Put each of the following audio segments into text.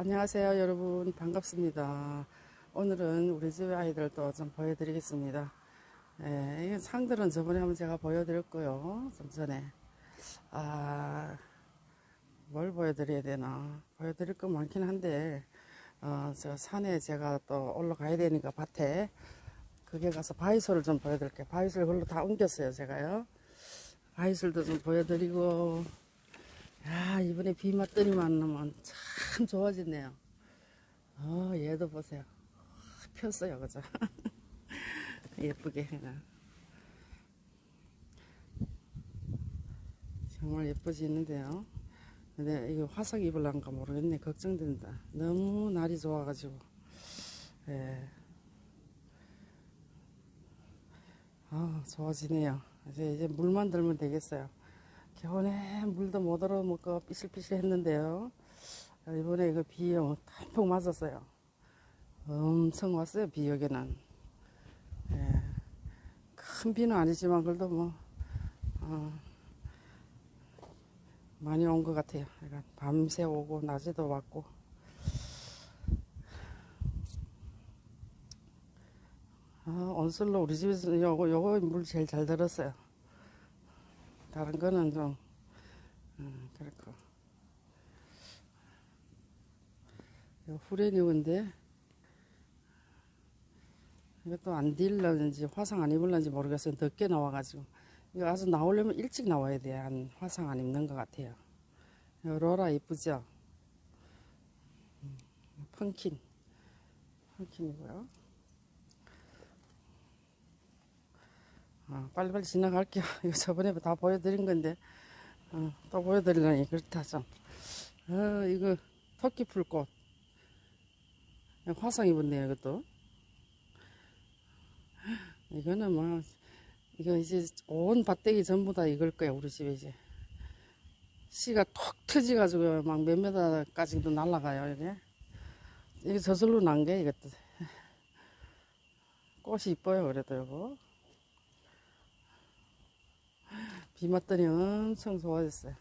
안녕하세요 여러분. 반갑습니다. 오늘은 우리 집 아이들도 좀 보여드리겠습니다. 예, 이 상들은 저번에 한번 제가 보여드렸고요. 좀 전에. 아, 뭘 보여드려야 되나? 보여드릴 거 많긴 한데 어, 저 산에 제가 또 올라가야 되니까 밭에 그게 가서 바위솔을 좀 보여드릴게요. 바위솔 걸로 다 옮겼어요 제가요. 바위솔도 좀 보여드리고. 야, 이번에 비 맞더니만 나면 참 좋아졌네요. 어, 얘도 보세요. 폈어요, 그죠? 예쁘게. 정말 예뻐지는데요. 근데 이거 화상 입을란가 모르겠네. 걱정된다. 너무 날이 좋아가지고. 예. 아, 좋아지네요. 이제, 이제 물만 들면 되겠어요. 겨울에 물도 못 얻어먹고 삐실삐실 했는데요. 이번에 이거 비 탐풍 맞았어요. 엄청 왔어요, 비 여기는. 예. 큰 비는 아니지만, 그래도 뭐, 어, 많이 온 것 같아요. 그러니까 밤새 오고, 낮에도 왔고. 아, 온슬로 우리 집에서 요거, 요거 물 제일 잘 들었어요. 다른 거는 좀 음, 그렇고 이거 후레니온데 이것도 안 딜런지 화상 안 입을런지 모르겠어요. 늦게 나와가지고. 이거 아주 나오려면 일찍 나와야 돼한 화상 안 입는 것 같아요. 로라 이쁘죠? 음, 펑킨. 펑킨이고요. 어, 빨리빨리 지나갈게요. 이거 저번에 다 보여드린 건데, 어, 또 보여드리려니 그렇다 좀. 어, 이거 토끼풀꽃. 화상 입었네요, 이것도. 이거는 뭐, 이거 이제 온 밭대기 전부 다 익을 거야, 우리 집에 이제. 씨가 톡 터지가지고 막 몇 메다까지도 날아가요, 이게. 이게 저절로 난 게, 이것도. 꽃이 이뻐요, 그래도 이거. 비 맞더니 엄청 좋아졌어요.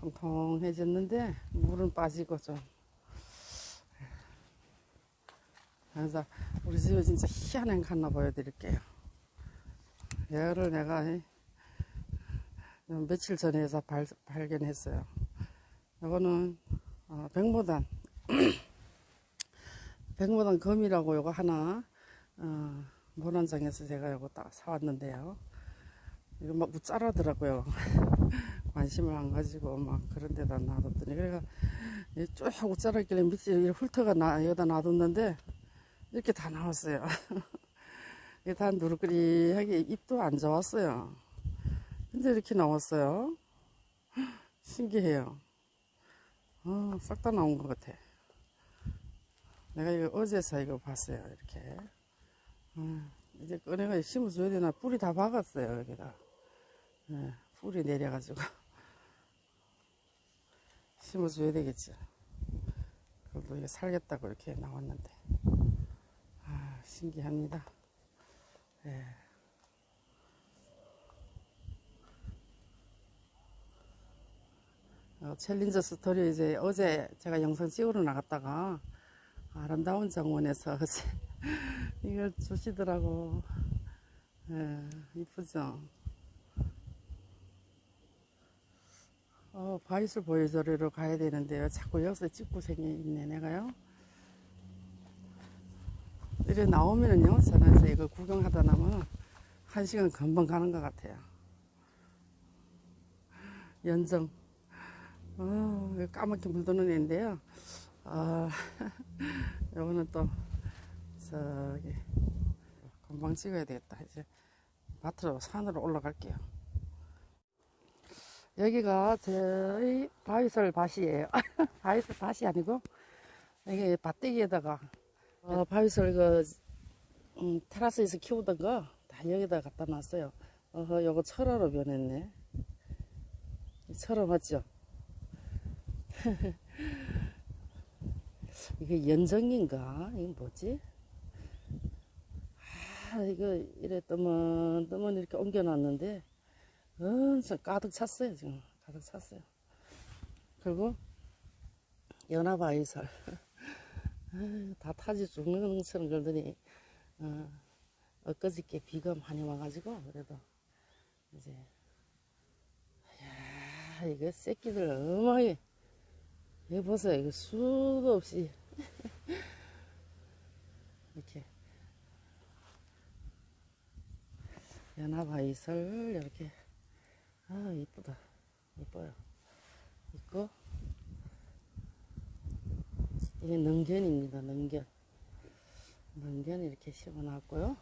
통통해졌는데 물은 빠지고 좀. 그래서 우리 집에 진짜 희한한 거 하나 보여드릴게요. 얘를 내가 며칠 전에 서 발, 발견했어요. 이거는 어, 백모단 백모단 검이라고 이거 하나 어, 모란장에서 제가 이거 딱 사왔는데요. 이거 막 우짜라더라고요. 관심을 안 가지고 막 그런 데다 놔뒀더니 그래가 쭉 우짜라길래 밑에 훑어가 나, 여기다 놔뒀는데 이렇게 다 나왔어요. 이게 다 누르끼리하게 잎도 안 좋았어요. 근데 이렇게 나왔어요. 신기해요. 어, 싹 다 나온 것 같아. 내가 이거 어제서 이거 봤어요. 이렇게. 어, 이제 꺼내가 심어줘야 되나 뿌리 다 박았어요. 여기다. 네, 뿌리 내려가지고 심어줘야 되겠죠. 그래도 이게 살겠다고 이렇게 나왔는데 아 신기합니다. 네. 어, 챌린저 스토리 이제 어제 제가 영상 찍으러 나갔다가 아름다운 정원에서 어제 이걸 주시더라고. 예, 이쁘죠? 어, 바이슬 보여줘리로 가야 되는데요. 자꾸 여기서 찍고 생겨 있네, 내가요. 이래 나오면은요, 저는 이거 구경하다 나면 한 시간 금방 가는 것 같아요. 연정. 어, 까맣게 물드는 애인데요. 아, 요거는 또, 저기, 금방 찍어야 되겠다. 이제 밭으로, 산으로 올라갈게요. 여기가 저희 바위설 밭이에요. 바위설 밭이 아니고, 이게 밭대기에다가, 어, 바위설 그, 음, 테라스에서 키우던 거 다 여기다 갖다 놨어요. 어허, 요거 철화로 변했네. 철화 맞죠? 이게 연정인가? 이게 뭐지? 아, 이거 뜨문, 뜨문 이렇게 옮겨놨는데, 엄청 가득 찼어요, 지금. 가득 찼어요. 그리고 연합아이설. 다 타지 죽는 것처럼 그러더니, 어, 엊그저께 비가 많이 와가지고, 그래도, 이제, 야 이거 새끼들 어마하게, 이거 보세요. 이거 수도 없이, 이렇게, 연합아 이설, 이렇게, 아, 이쁘다. 이뻐요. 있고, 이게 능견입니다. 능견. 능견 이렇게 심어놨고요.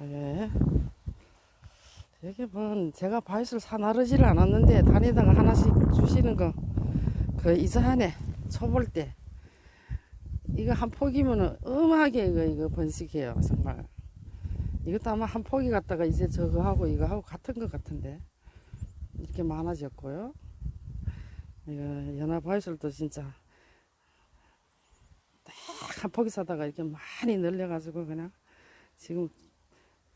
예. 여기 뭐 제가 바이스를 사나르지를 않았는데 다니다가 하나씩 주시는 거 그 이사하네 초볼 때 이거 한 포기면은 음하게 이거 이거 번식해요 정말 이것도 아마 한 포기 갖다가 이제 저거 하고 이거 하고 같은 것 같은데 이렇게 많아졌고요 이거 연합바이슬도 진짜 딱한 포기 사다가 이렇게 많이 늘려가지고 그냥 지금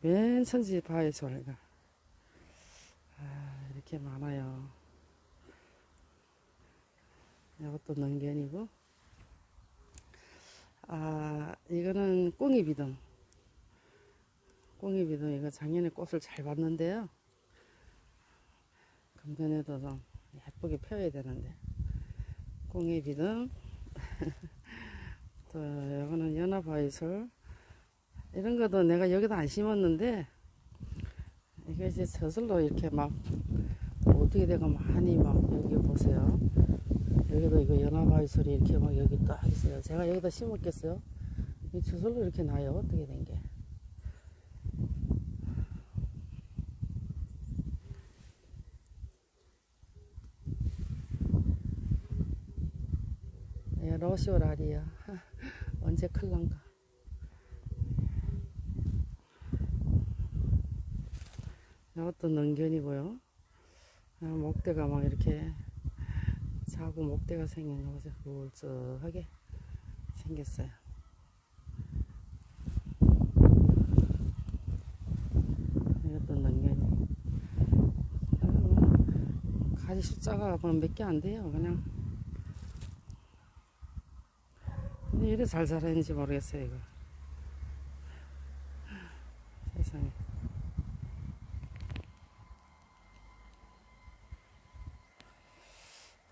맨 천지 바이솔가 아, 이렇게 많아요. 이것도 능견이고 아 이거는 꽁이비등 꽁이비등 이거 작년에 꽃을 잘 봤는데요. 금년에도 좀 예쁘게 펴야 되는데. 꽁이비등 또 이거는 연합바이솔. 이런 것도 내가 여기다 안 심었는데 이게 이제 저절로 이렇게 막 어떻게 되고 많이 막 여기 보세요. 여기도 이거 연합바이솔이 이렇게 막 여기 딱 있어요. 제가 여기다 심었겠어요? 이 저절로 이렇게 나요? 어떻게 된게 예, 러시오라리아 언제 클란가. 이것도 능견이고요 아, 목대가 막 이렇게 자고 목대가 생긴 거 보세요 울적하게 생겼어요. 이것도 능견이. 아, 뭐 가지 숫자가 뭐몇개 안 돼요. 그냥 근데 이래 잘 자라는지 모르겠어요 이거. 세상에.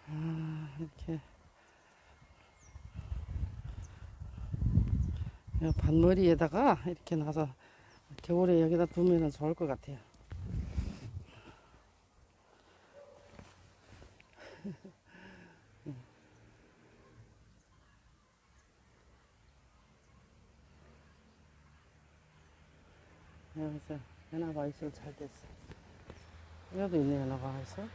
아 이렇게. 이 반머리에다가 이렇게 놔서 겨울에 여기다 두면 좋을 것 같아요 여기서 연합아이솔 잘 됐어. 여기도 있네, 연합아이솔.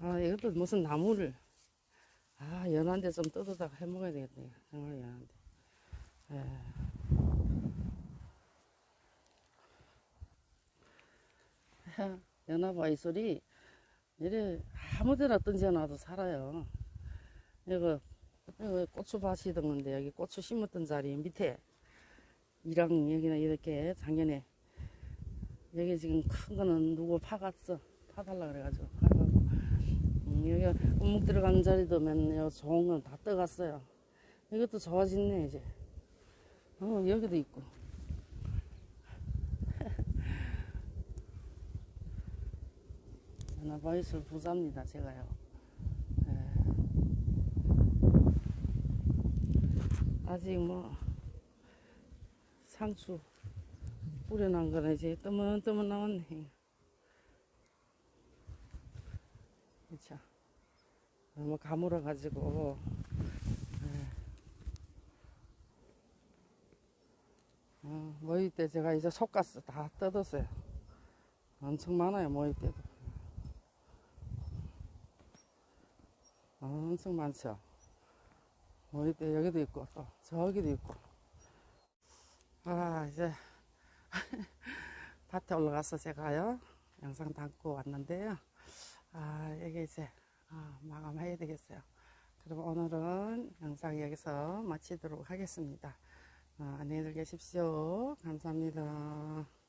아, 이것도 무슨 나무를. 아, 연한데 좀 뜯어다가 해 먹어야 되겠네. 정말 연한데. 에. 연합아이솔이 이래 아무 데나 던져놔도 살아요. 이거 여기 고추밭이 던 건데 여기 고추 심었던 자리 밑에 이랑 여기는 이렇게 작년에 여기 지금 큰 거는 누구 파갔어. 파달라 그래가지고 음, 여기 우묵 들어간 자리도 맨 좋은 건 다 떠갔어요. 이것도 좋아졌네 이제. 어 여기도 있고. 전화바이슬 부자입니다 제가요 아직 뭐 상추 뿌려놓은 거는 이제 뜨문뜨문 나왔네. 그쵸. 너무 가물어 가지고 어, 모이 때 제가 이제 속가스 다 뜯었어요. 엄청 많아요 모이 때도. 엄청 많죠. 때 여기도 있고 또 저기도 있고. 아 이제 밭에 올라가서 제가요 영상 담고 왔는데요. 아 여기 이제 아, 마감해야 되겠어요. 그럼 오늘은 영상 여기서 마치도록 하겠습니다. 어, 안녕히 계십시오. 감사합니다.